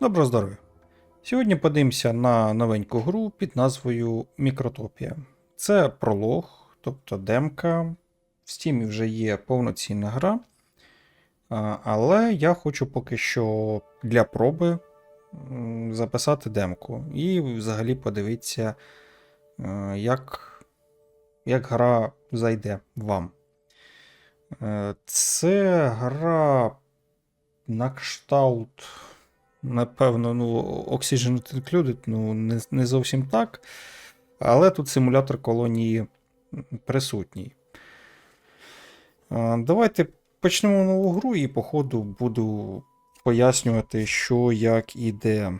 Доброго здоров'я! Сьогодні подивимося на новеньку гру під назвою Мікротопія. Це пролог, тобто демка. В Steam вже є повноцінна гра. Але я хочу поки що для проби записати демку і взагалі подивитися, е, як, як гра зайде вам. Е, Це гра на кшталт. Напевно, ну, Oxygen Included, ну, не, не зовсім так. Але тут симулятор колонії присутній. Давайте почнемо нову гру і по ходу буду пояснювати, що, як і де.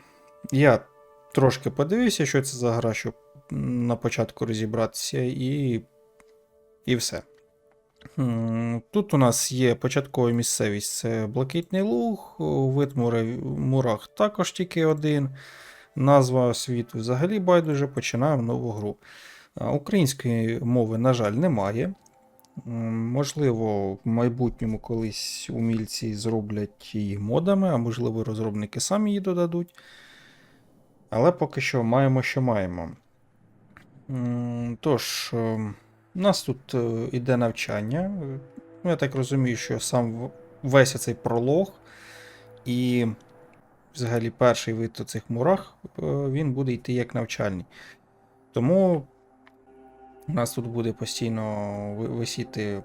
Я трошки подивився, що це за гра, щоб на початку розібратися, і, і все. Тут у нас є початкова місцевість, це Блакитний Луг, вид мура- мурах також тільки один. Назва світу взагалі байдуже, починаємо нову гру. Української мови, на жаль, немає. Можливо, в майбутньому колись умільці зроблять її модами, а можливо, розробники самі її додадуть. Але поки що маємо, що маємо. Тож, ем, у нас тут е, іде навчання. Ну, я так розумію, що сам весь цей пролог і взагалі перший вид цих мурах е, він буде йти як навчальний. Тому у нас тут буде постійно висіти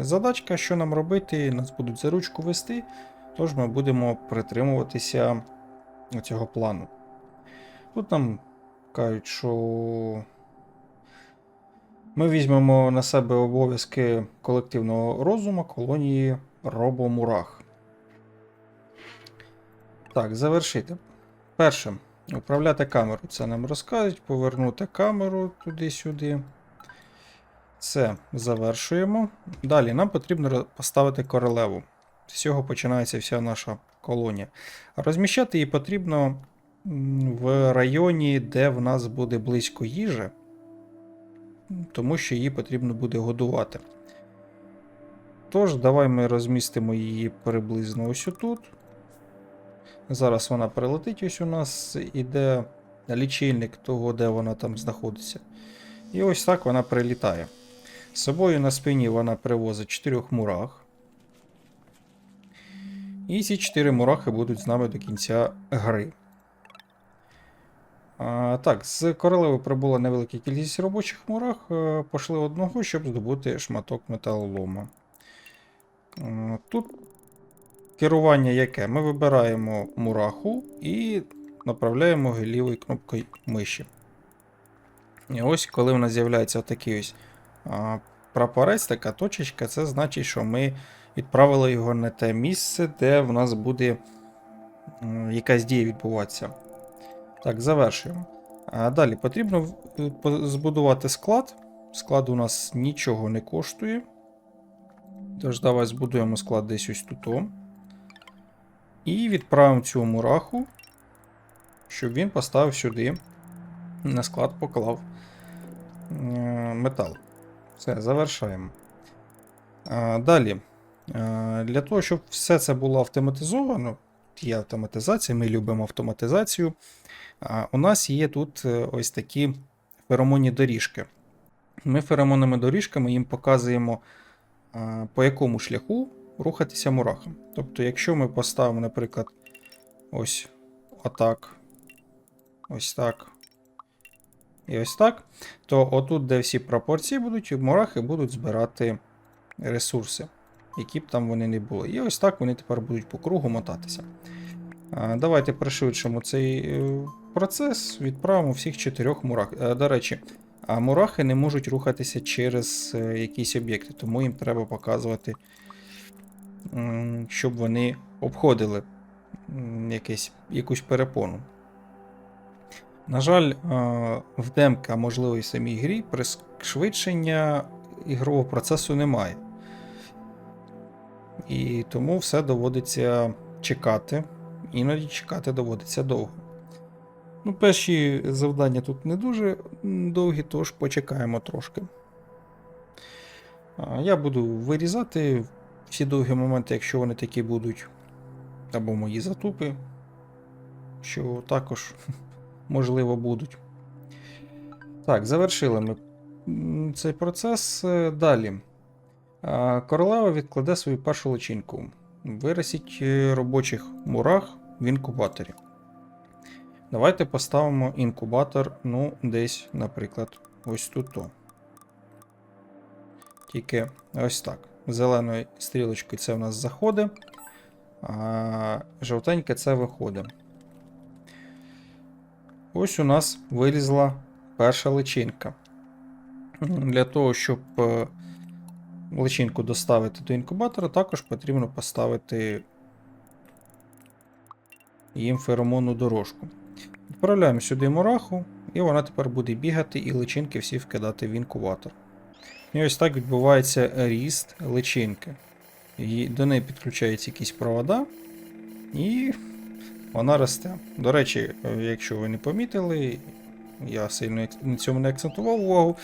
задачка, що нам робити. Нас будуть за ручку вести, тож ми будемо притримуватися цього плану. Тут нам кажуть, що ми візьмемо на себе обов'язки колективного розуму колонії Робомурах. Так, завершити. Перше. Управляти камеру. Це нам розказують. Повернути камеру туди-сюди. Це завершуємо. Далі нам потрібно поставити королеву. З цього починається вся наша колонія. Розміщати її потрібно в районі, де в нас буде близько їжі тому що її потрібно буде годувати. Тож, давай ми розмістимо її приблизно ось тут. Зараз вона прилетить, ось у нас іде лічильник того, де вона там знаходиться. І ось так вона прилітає. З собою на спині вона привозить 4 мурах. І ці 4 мурахи будуть з нами до кінця гри. Так, з королеви прибула невелика кількість робочих мурах. е, Пошли одного, щоб здобути шматок металолома. Е, Тут керування яке? Ми вибираємо мураху і направляємо лівою кнопкою миші. І ось, коли в нас з'являється такий ось прапорець, така точечка, це значить, що ми відправили його на те місце, де в нас буде якась дія відбуватися. Так, завершуємо. Далі потрібно збудувати склад. Склад у нас нічого не коштує. Тож, давай збудуємо склад десь ось тут. І відправимо цю мураху, щоб він поставив сюди. На склад поклав е, метал. Все, завершаємо. Далі. Е, Для того, щоб все це було автоматизовано, є автоматизація, ми любимо автоматизацію. У нас є тут е, ось такі феромонні доріжки. Ми феромонними доріжками їм показуємо, по якому шляху рухатися мурахам. Тобто, якщо ми поставимо, наприклад, ось отак, ось так. І ось так, то отут, де всі пропорції будуть, мурахи будуть збирати ресурси, які б там вони не були. І ось так вони тепер будуть по кругу мотатися. Давайте пришвидшимо цей е, процес, відправимо всіх чотирьох мурах. Е, До речі, а мурахи не можуть рухатися через е, якісь об'єкти, тому їм треба показувати, щоб вони обходили якесь, якусь перепону. На жаль, в демка, можливо і самій грі, пришвидшення ігрового процесу немає. І тому все доводиться чекати. Іноді чекати доводиться довго. Ну, перші завдання тут не дуже довгі, тож почекаємо трошки. Я буду вирізати всі довгі моменти, якщо вони такі будуть, або мої затупи. що також можливо будуть. Так, завершили ми цей процес. Е, Далі. Королева відкладе свою першу личинку. Виросіть е, робочих мурах в інкубаторі. Давайте поставимо інкубатор, ну, десь, наприклад, ось тут. Тільки ось так. Зеленою стрілочкою це в нас заходить, а жовтеньке це виходить. Ось у нас вилізла перша личинка. Для того, щоб е, личинку доставити до інкубатора, також потрібно поставити їм феромонну дорожку. Відправляємо сюди мураху, і вона тепер буде бігати і личинки всі вкидати в інкубатор. І ось так відбувається ріст личинки. І до неї підключаються якісь провода, і вона росте. До речі, е, якщо ви не помітили, я сильно на цьому не акцентував увагу.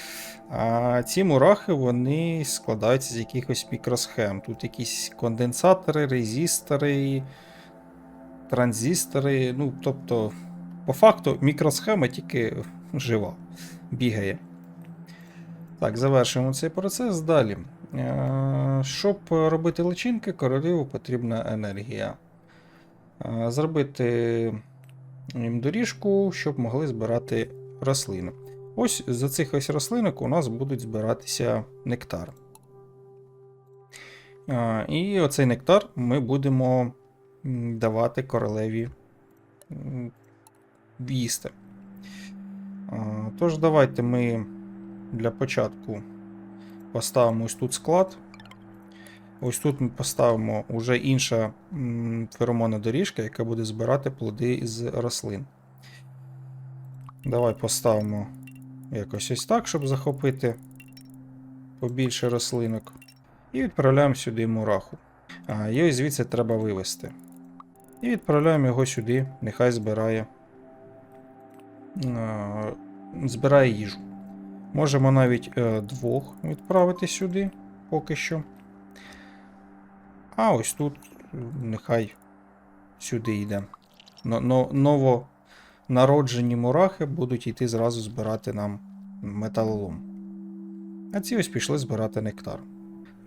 А ці мурахи вони складаються з якихось мікросхем. Тут якісь конденсатори, резистори, транзистори. Ну, тобто, по факту, мікросхема тільки жива, бігає. Так, завершуємо цей процес. Далі. Е, Щоб робити личинки, королеву потрібна енергія. Е, Зробити їм доріжку, щоб могли збирати рослини. Ось за цих ось рослинок у нас будуть збиратися нектар. Е, І оцей нектар ми будемо давати королеві їсти. Тож, давайте ми для початку поставимо ось тут склад. Ось тут ми поставимо вже інша феромонна доріжка, яка буде збирати плоди з рослин. Давай поставимо якось ось так, щоб захопити побільше рослинок. І відправляємо сюди мураху. А, і звідси треба вивести. І відправляємо його сюди, нехай збирає, а, збирає їжу. Можемо навіть е, двох відправити сюди поки що. А ось тут е, нехай сюди йде. Но, но, новонароджені мурахи будуть йти зразу збирати нам металолом. А ці ось пішли збирати нектар.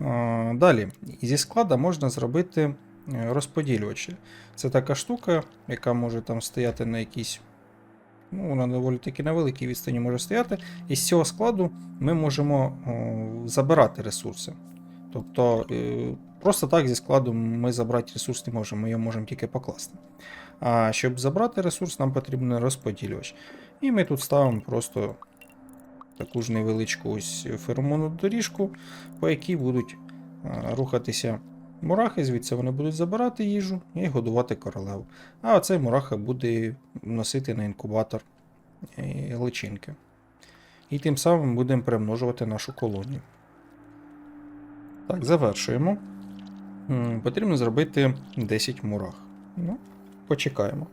А, далі, зі склада можна зробити е, розподілювачі. Це така штука, яка може там стояти на якійсь. Ну, вона доволі таки на великій відстані може стояти. І з цього складу ми можемо о, забирати ресурси. Тобто, е, просто так зі складу ми забрати ресурс не можемо, ми його можемо тільки покласти. А щоб забрати ресурс, нам потрібен розподілювач. І ми тут ставимо просто таку ж невеличку ось феромонну доріжку, по якій будуть рухатися мурахи, звідси вони будуть забирати їжу і годувати королеву. А оцей мураха буде носити на інкубатор е, личинки. І тим самим будемо примножувати нашу колонію. Так, завершуємо. Потрібно зробити 10 мурах. Ну, почекаємо.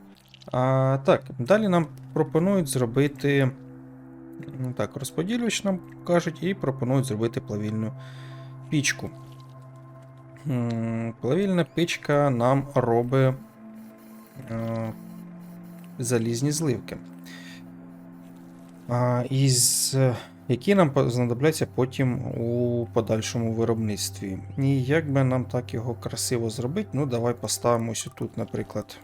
А, так, далі нам пропонують зробити. Так, розподілювач нам кажуть, і пропонують зробити плавільну пічку. Плавільна пічка нам робить е, залізні зливки. Із, які нам знадобляться потім у подальшому виробництві. І як би нам так його красиво зробити, ну давай поставимо тут, наприклад,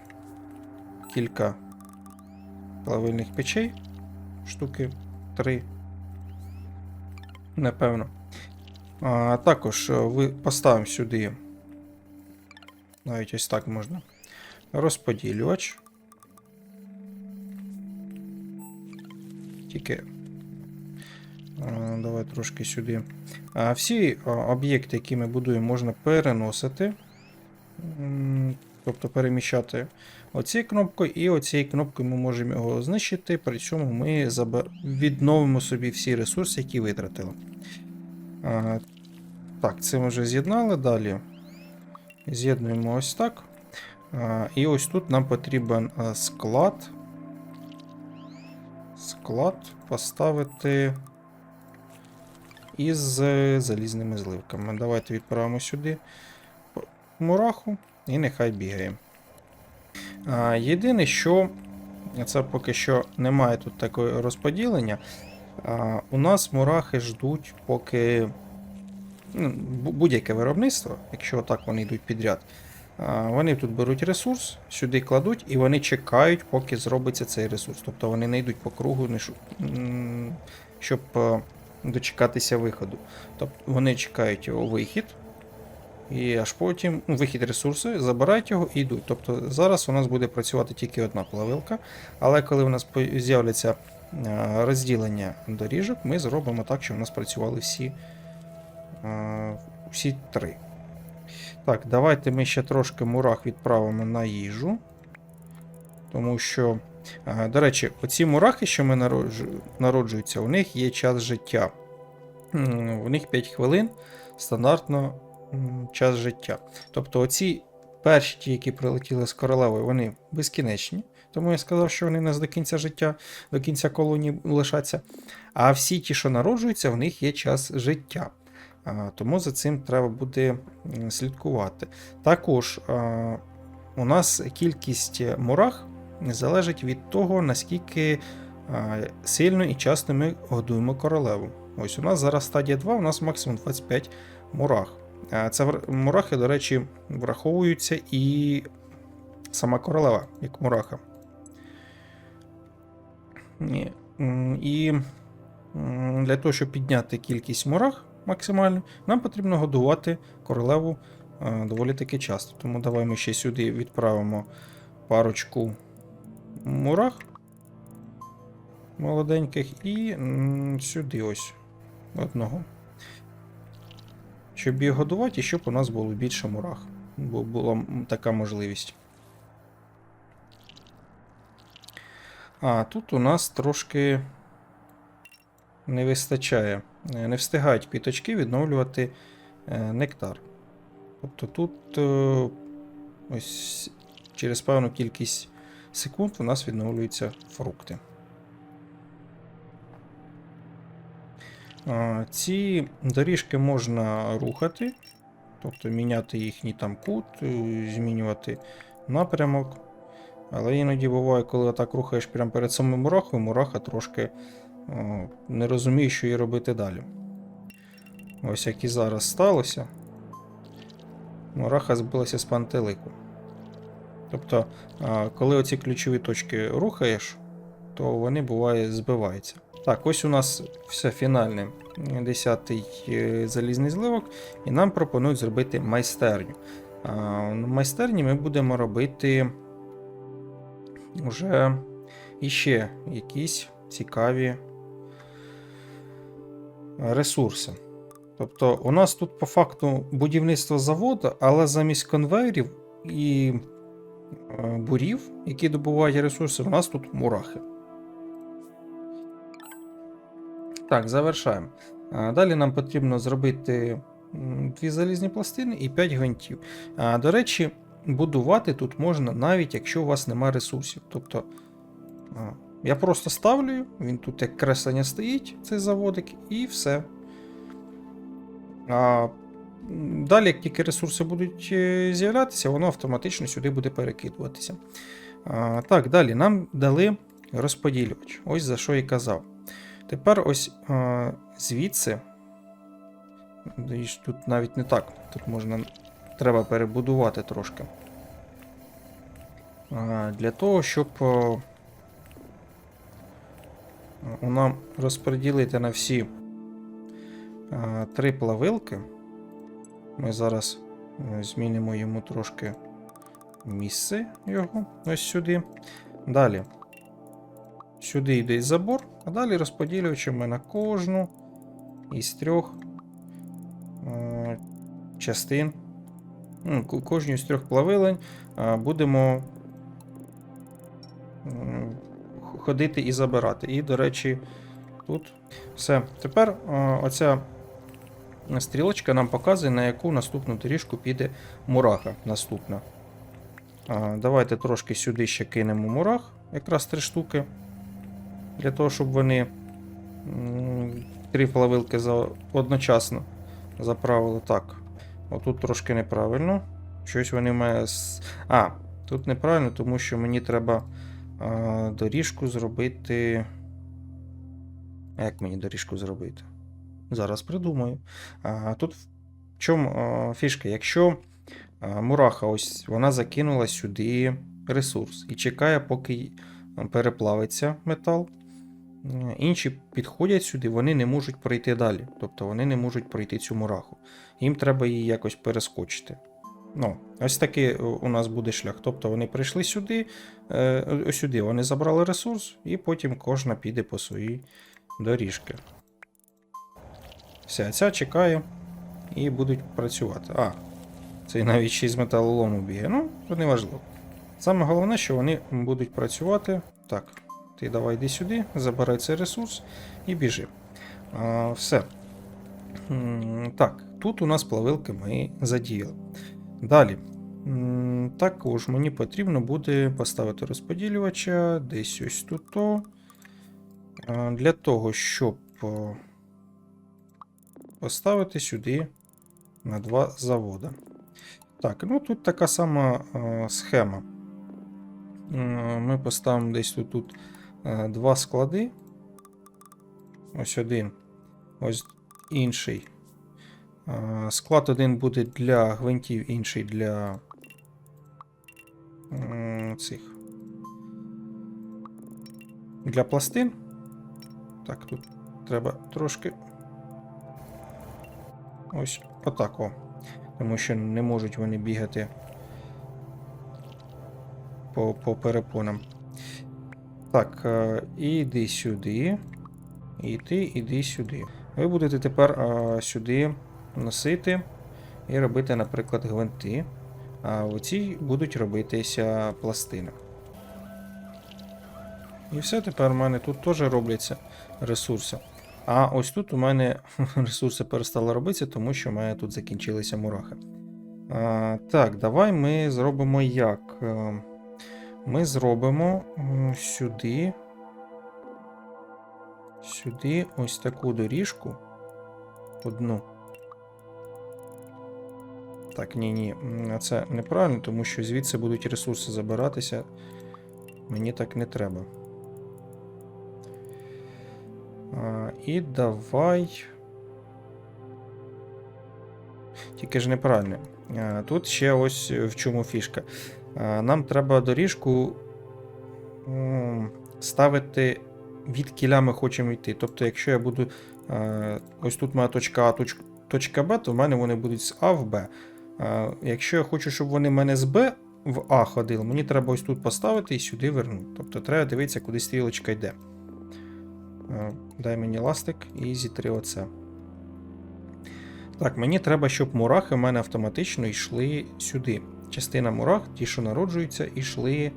кілька плавильних печей, штуки 3. Напевно. А, також е, ви поставимо сюди. Навіть ось так можна. Розподілювач. Тільки. Давай трошки сюди. А, всі об'єкти, які ми будуємо, можна переносити. Тобто переміщати оцією кнопкою, і оцією кнопкою ми можемо його знищити, при цьому ми відновимо собі всі ресурси, які витратили. Так, це ми вже з'єднали далі. З'єднуємо ось так. І ось тут нам потрібен склад. Склад поставити із е, залізними зливками. Давайте відправимо сюди мураху і нехай бігає. Єдине, що це поки що немає тут такого розподілення. У нас мурахи ждуть, поки ну, будь-яке виробництво, якщо так вони йдуть підряд, вони тут беруть ресурс, сюди кладуть, і вони чекають, поки зробиться цей ресурс. Тобто вони не йдуть по кругу, щоб е, дочекатися виходу. Тобто вони чекають його вихід, і аж потім ну, вихід ресурсу, забирають його і йдуть. Тобто зараз у нас буде працювати тільки одна плавилка, але коли у нас з'являться розділення доріжок, ми зробимо так, щоб у нас працювали всі, е, всі три. Так, давайте ми ще трошки мурах відправимо на їжу. Тому що, е, до речі, оці мурахи, що ми народжуються, у них є час життя. У них 5 хвилин стандартно час життя. Тобто оці перші ті, які прилетіли з королевою, вони безкінечні. Тому я сказав, що вони у нас до кінця життя, до кінця колонії лишаться. А всі ті, що народжуються, в них є час життя. Тому за цим треба буде слідкувати. Також у нас кількість мурах залежить від того, наскільки сильно і часто ми годуємо королеву. Ось у нас зараз стадія 2, у нас максимум 25 мурах. Це мурахи, до речі, враховуються і сама королева, як мураха. І для того, щоб підняти кількість мурах максимально, нам потрібно годувати королеву е, доволі таки часто. Тому давай ми ще сюди відправимо парочку мурах молоденьких і сюди ось одного. Щоб їх годувати, щоб у нас було більше мурах. Бо була така можливість. А, тут у нас трошки не вистачає. Е, Не встигають квіточки відновлювати е, нектар. Тобто тут е, ось через певну кількість секунд у нас відновлюються фрукти. Ці доріжки можна рухати, тобто міняти їхній там кут, змінювати напрямок. Але іноді буває, коли так рухаєш прямо перед самим мурахою, мураха трошки о, не розуміє, що їй робити далі. Ось як і зараз сталося. Мураха збилася з пантелику. Тобто, коли оці ключові точки рухаєш, то вони буває збиваються. Так, ось у нас все фінальне 10-й е, залізний зливок, і нам пропонують зробити майстерню. На майстерні ми будемо робити вже іще якісь цікаві ресурси. Тобто, у нас тут по факту будівництво заводу, але замість конвейерів і е, бурів, які добувають ресурси, у нас тут мурахи. Так, завершаємо. Далі нам потрібно зробити дві залізні пластини і 5 гвинтів. До речі, будувати тут можна навіть якщо у вас немає ресурсів. Тобто я просто ставлю, він тут як креслення стоїть, цей заводик, і все. А, далі, як тільки ресурси будуть е, з'являтися, воно автоматично сюди буде перекидуватися. А, так, далі нам дали розподілювач. Ось за що і казав. Тепер ось а, звідси. Тут навіть не так. Тут можна. Треба перебудувати трошки. Для того, щоб о, нам розподілити на всі три плавилки. Ми зараз е, змінимо йому трошки місце його ось сюди. Далі. Сюди йде забор, а далі розподілюючи на кожну із трьох е, частин. Ну, кожній з трьох плавилень будемо ходити і забирати. І, до речі, тут все. Тепер оця стрілочка нам показує, на яку наступну доріжку піде мураха наступна. Давайте трошки сюди ще кинемо мурах, якраз три штуки. Для того, щоб вони три плавилки за, одночасно заправили так. Отут трошки неправильно. Щось вони має. А, Тут неправильно, тому що мені треба а, доріжку зробити. Як мені доріжку зробити? Зараз придумаю. А, тут в чому а, фішка? Якщо а, мураха ось вона закинула сюди ресурс і чекає, поки переплавиться метал. Е, Інші підходять сюди, вони не можуть пройти далі. Тобто вони не можуть пройти цю мураху. Їм треба її якось перескочити. Ну, ось такий е, у нас буде шлях. Тобто вони прийшли сюди, е, ось сюди вони забрали ресурс, і потім кожна піде по своїй доріжці. Все, ця чекає і будуть працювати. А, цей навіть ще й з металолому бігає. Ну, то не важливо. Саме головне, що вони будуть працювати. Так, ти давай йди сюди, забирай цей ресурс і біжи. А, все. Так, тут у нас плавилки ми задіяли. Далі. Також мені потрібно буде поставити розподілювача десь ось тут. Для того, щоб поставити сюди на два заводи. Так, ну тут така сама схема. Ми поставимо десь тут, тут два склади. Ось один, ось інший. Е, Склад один буде для гвинтів, інший для цих. Для пластин. Так, тут треба трошки. Ось отак о. Тому що не можуть вони бігати по, по перепонам. Так, е, іди сюди. І ти іди сюди. Ви будете тепер е, сюди носити і робити, наприклад, гвинти. А в цій будуть робитися пластини. І все, тепер у мене тут теж робляться ресурси. А ось тут у мене ресурси перестали робитися, тому що у мене тут закінчилися мурахи. А, так, давай ми зробимо як? Ми зробимо сюди. Сюди ось таку доріжку. Одну. Так, ні, ні, це неправильно, тому що звідси будуть ресурси забиратися. Мені так не треба. А, і давай. Тільки ж неправильно. А, Тут ще ось в чому фішка. А, Нам треба доріжку ставити від кіля ми хочемо йти. Тобто, якщо я буду. е, Ось тут моя точка А, точка Б, то в мене вони будуть з А в Б. Е, Якщо я хочу, щоб вони мене з Б в А ходили, мені треба ось тут поставити і сюди вернути. Тобто треба дивитися, куди стрілочка йде. Е, Дай мені ластик і зітри оце. Так, мені треба, щоб мурахи в мене автоматично йшли сюди. Частина мурах, ті, що народжуються, йшли.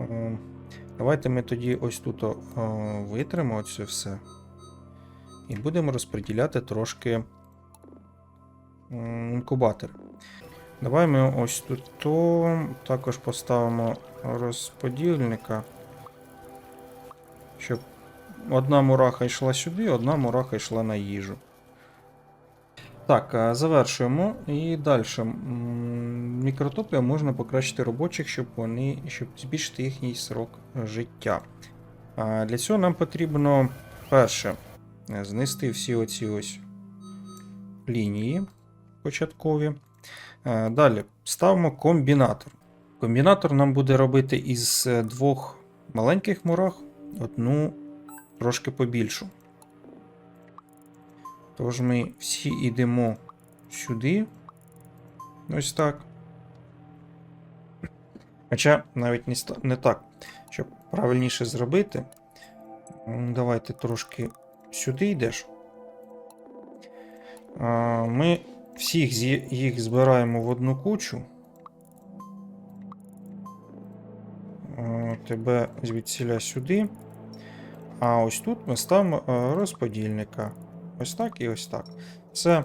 е, Давайте ми тоді ось тут о, витримо оце все. І будемо розподіляти трошки м, інкубатори. Давай ми ось тут то також поставимо розподільника, щоб одна мураха йшла сюди, одна мураха йшла на їжу. Так, завершуємо. І далі. Мікротоплія можна покращити робочих, щоб вони щоб збільшити їхній срок життя. Для цього нам потрібно перше е, знести всі оці ось лінії початкові. Е, Далі ставимо комбінатор. Комбінатор нам буде робити із е, двох маленьких мурах одну трошки побільшу. Тож ми всі йдемо сюди. Ось так. Хоча навіть не, так. Щоб правильніше зробити. Давайте трошки сюди йдеш. Ми всіх їх збираємо в одну кучу. Тебе звідсіля сюди. А ось тут ми ставимо е, розподільника. Ось так і ось так. Все.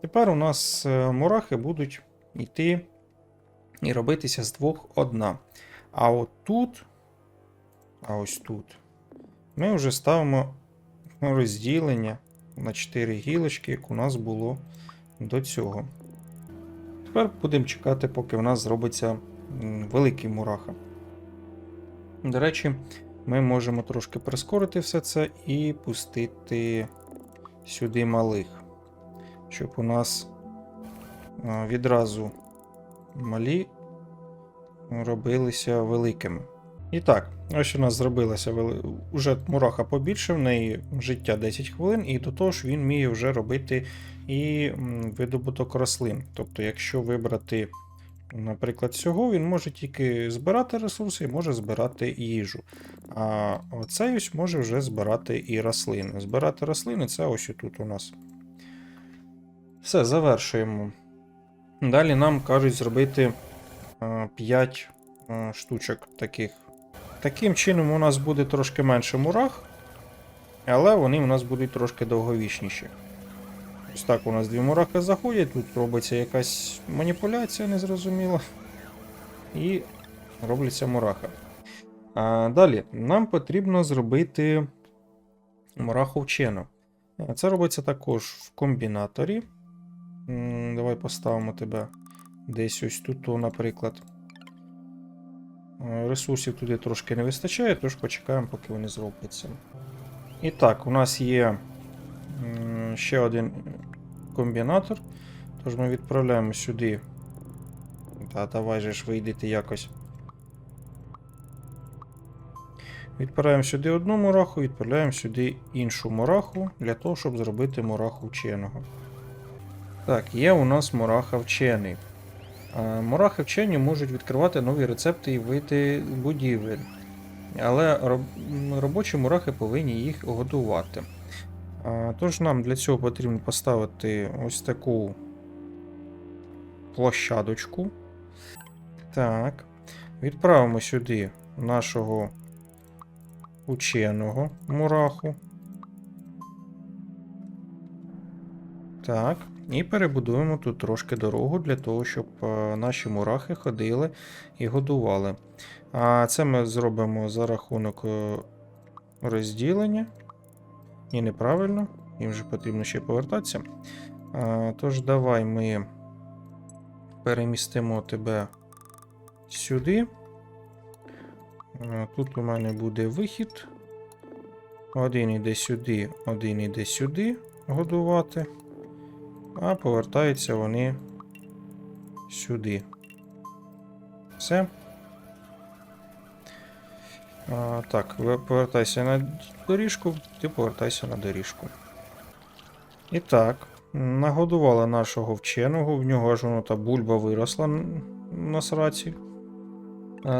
Тепер у нас е, мурахи будуть йти і робитися з двох одна. А от тут, а ось тут, ми вже ставимо розділення на 4 гілочки, як у нас було до цього. Тепер будемо чекати, поки в нас зробиться м, великий мураха. До речі, ми можемо трошки прискорити все це і пустити сюди малих, щоб у нас відразу малі робилися великими. І так, ось у нас зробилася уже мураха побільше, в неї життя 10 хвилин, і до того ж він вміє вже робити і видобуток рослин. Тобто, якщо вибрати, наприклад, цього, він може тільки збирати ресурси і може збирати їжу. А оцей ось може вже збирати і рослини. Збирати рослини це ось і тут у нас. Все, завершуємо. Далі нам кажуть зробити 5 штучок таких. Таким чином у нас буде трошки менше мурах, але вони у нас будуть трошки довговічніші. Ось так у нас дві мурахи заходять, тут робиться якась маніпуляція незрозуміла. І робляться мураха. А, далі, нам потрібно зробити мураху вчену. Це робиться також в комбінаторі. Давай поставимо тебе десь ось тут, наприклад. Ресурсів туди трошки не вистачає, тож почекаємо, поки вони зробляться. І так, у нас є ще один комбінатор. Тож ми відправляємо сюди. Та давай же ж вийдете якось. Відправляємо сюди одну мураху, відправляємо сюди іншу мураху для того, щоб зробити мураху вченого. Так, є у нас мураха вчений. Е, Мурахи вчені можуть відкривати нові рецепти і види будівель. Але роб- робочі мурахи повинні їх годувати. Тож нам для цього потрібно поставити ось таку площадочку. Так. Відправимо сюди нашого ученого мураху. Так. І перебудуємо тут трошки дорогу для того, щоб е, наші мурахи ходили і годували. А це ми зробимо за рахунок е, розділення. Ні, неправильно. Їм вже потрібно ще повертатися. А, Тож, давай ми перемістимо тебе сюди. А, Тут у мене буде вихід. Один іде сюди, один іде сюди годувати. А повертаються вони сюди. Все. Так, повертайся на доріжку, ти повертайся на доріжку. І так, нагодували нашого вченого, в нього аж воно та бульба виросла на сраці.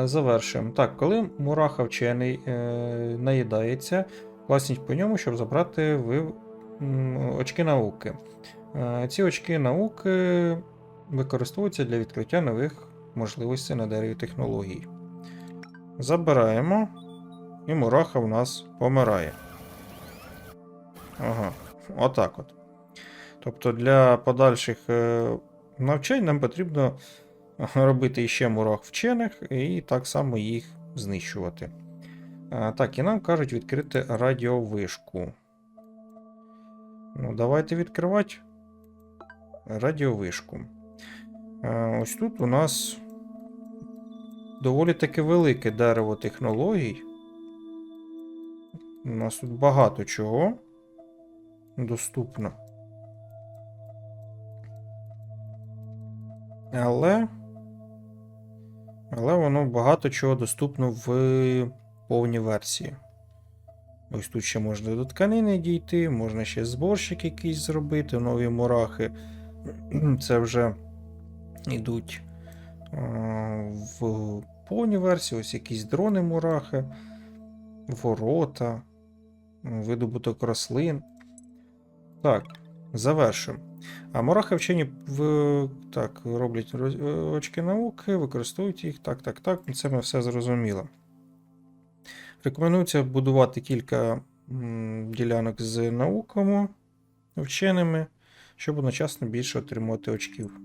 Завершуємо. Так, коли мураха вчений е, наїдається, класніть по ньому, щоб забрати ви, очки науки. Е, Ці очки науки використовуються для відкриття нових можливостей на дереві технологій. Забираємо, і мураха в нас помирає. Ага, отак от. Тобто для подальших е, навчань нам потрібно робити ще мурах вчених і так само їх знищувати. Так, і нам кажуть відкрити радіовишку. Ну, давайте відкривати радіовишку. Ось тут у нас доволі таки велике дерево технологій. У нас тут багато чого доступно. Але. Але воно багато чого доступно в повній версії. Ось тут ще можна до тканини дійти, можна ще зборщик якийсь зробити, нові мурахи. Це вже йдуть в повній версії, ось якісь дрони мурахи, ворота, видобуток рослин. Так, завершуємо. А мурахи вчені в... так, роблять е, очки науки, використовують їх. Так, так, так. Це ми все зрозуміло. Рекомендується будувати кілька ділянок з науками, вченими, щоб одночасно більше отримувати очків.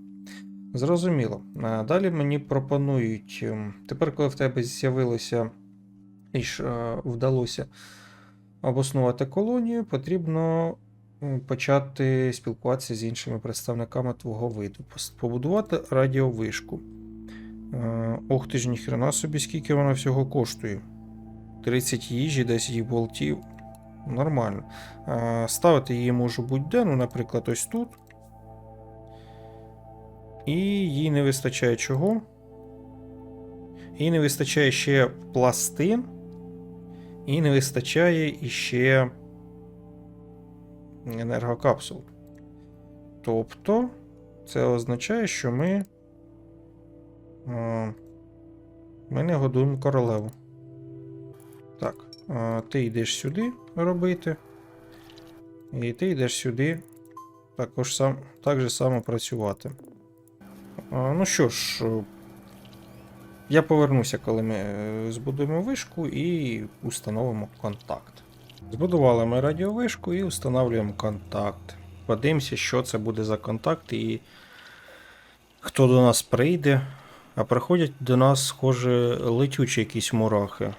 Зрозуміло. Далі мені пропонують. ем, Тепер, коли в тебе з'явилося і ж е, вдалося обоснувати колонію, потрібно почати спілкуватися з іншими представниками твого виду. Побудувати радіовишку. Е, ох ти ж ніхрена собі, скільки вона всього коштує. 30 їжі, 10 болтів. Нормально. Е, ставити її можу будь-де, ну, наприклад, ось тут. І їй не вистачає чого. Їй не вистачає ще пластин. І не вистачає іще енергокапсул. Тобто, це означає, що ми. е, Ми не годуємо королеву. Так, е, ти йдеш сюди робити. І ти йдеш сюди також сам, так же само працювати. Ну що ж, е, я повернуся, коли ми е, збудуємо вишку і установимо контакт. Збудували ми радіовишку і встановлюємо контакт. Подивимося, що це буде за контакт і хто до нас прийде. А приходять до нас, схоже, летючі якісь мурахи.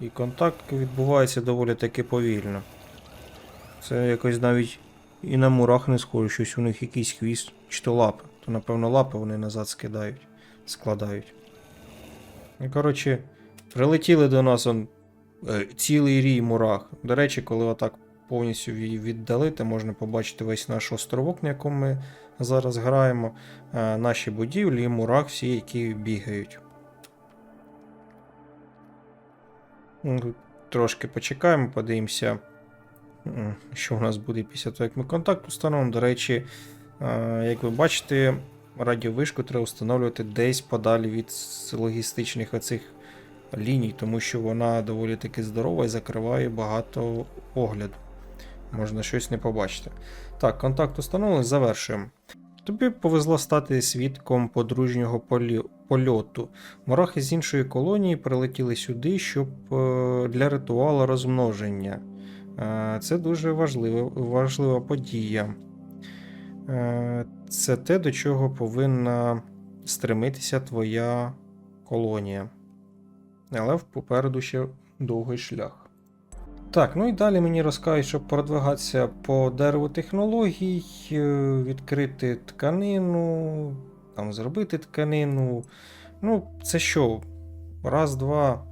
І контакт відбувається доволі таки повільно. Це якось навіть і на мурах не схоже, щось у них якийсь хвіст, чи то лапи. То, напевно, лапи вони назад скидають, складають. І, коротше, прилетіли до нас он, е, цілий рій мурах. До речі, коли отак повністю її віддалити, можна побачити весь наш островок, на якому ми зараз граємо, е, наші будівлі і мурах всі, які бігають. Ну, Трошки почекаємо, подивимося, що у нас буде після того, як ми контакт установимо. До речі, як ви бачите, радіовишку треба встановлювати десь подалі від логістичних оцих ліній, тому що вона доволі таки здорова і закриває багато огляду. Можна щось не побачити. Так, контакт установлений, завершуємо. Тобі повезло стати свідком подружнього полі- польоту. Мурахи з іншої колонії прилетіли сюди, щоб е, для ритуалу розмноження. Е, Це дуже важлива, важлива подія. Е, Це те, до чого повинна стремитися твоя колонія. Але попереду ще довгий шлях. Так, ну і далі мені розкажуть, щоб продвигатися по дереву технологій, е, відкрити тканину, там зробити тканину. Ну, це що? Раз, два,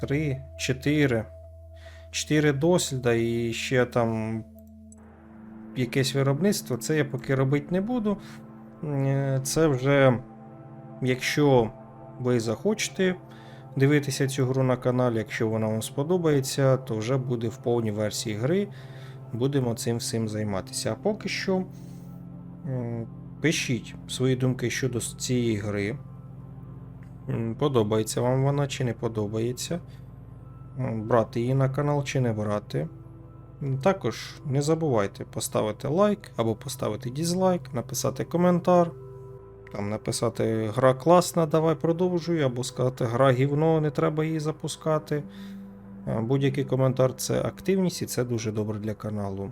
три, чотири. Чотири досліда і ще там якесь виробництво. Це я поки робити не буду. Е, Це вже, якщо ви захочете дивитися цю гру на каналі, якщо вона вам сподобається, то вже буде в повній версії гри. Будемо цим всім займатися. А поки що пишіть свої думки щодо цієї гри. Подобається вам вона чи не подобається. Брати її на канал чи не брати. Також не забувайте поставити лайк або поставити дізлайк, написати коментар. Там написати гра класна, давай продовжуй, або сказати гра гівно, не треба її запускати. Е, Будь-який коментар це активність і це дуже добре для каналу.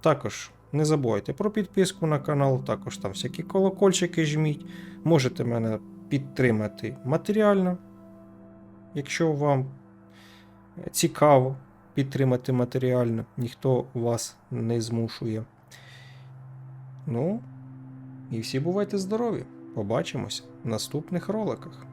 Також не забувайте про підписку на канал, також там всякі колокольчики жміть. Можете мене підтримати матеріально, якщо вам цікаво підтримати матеріально, ніхто вас не змушує. Ну, і всі бувайте здорові! Побачимось в наступних роликах.